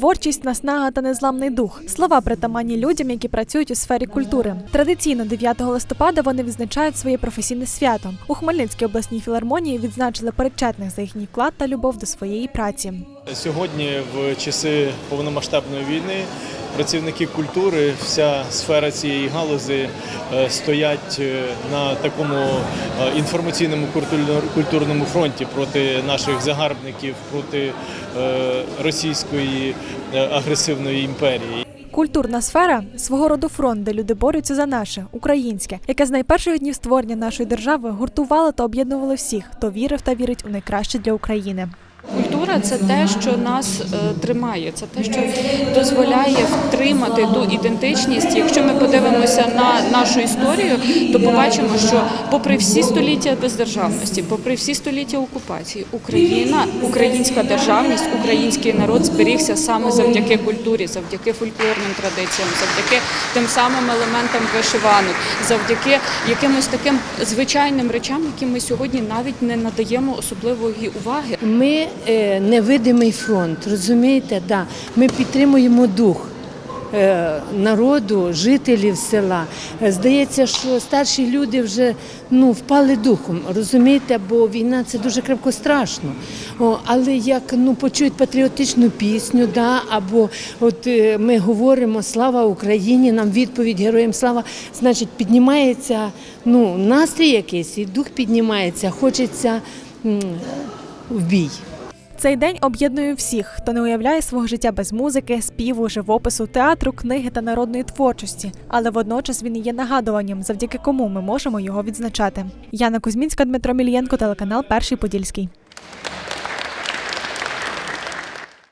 Творчість, наснага та незламний дух слова притаманні людям, які працюють у сфері культури. Традиційно 9 листопада вони відзначають своє професійне свято. У Хмельницькій обласній філармонії відзначили причетних за їхній вклад та любов до своєї праці. Сьогодні, в часи повномасштабної війни, працівники культури, вся сфера цієї галузі е, стоять е, на такому е, інформаційному культурному фронті проти наших загарбників, проти російської агресивної імперії. Культурна сфера свого роду фронт, де люди борються за наше українське, яке з найперших днів створення нашої держави гуртувало та об'єднувало всіх, хто вірив та вірить у найкраще для України. Культура це те, що нас е, тримає, це те, що дозволяє втримати ту ідентичність. Якщо ми подивимося на нашу історію, то побачимо, що попри всі століття бездержавності, попри всі століття окупації, Україна, українська державність, український народ зберігся саме завдяки культурі, завдяки фольклорним традиціям, завдяки тим самим елементам вишиванок, завдяки якимось таким звичайним речам, які ми сьогодні навіть не надаємо особливої уваги. Ми е, невидимий фронт, розумієте? Да. Ми підтримуємо дух. е, Народу, жителів села. Е, Здається, що старші люди вже ну, впали духом, розумієте, бо війна це дуже крепко страшно. О, але як ну, почують патріотичну пісню, да, або от е, ми говоримо Слава Україні, нам відповідь Героям слава, значить, піднімається ну, настрій якийсь, і дух піднімається, хочеться в бій. Цей день об'єднує всіх, хто не уявляє свого життя без музики, співу, живопису, театру, книги та народної творчості. Але водночас він є нагадуванням, завдяки кому ми можемо його відзначати. Яна Кузьмінська, Дмитро Мілієнко, телеканал Перший Подільський.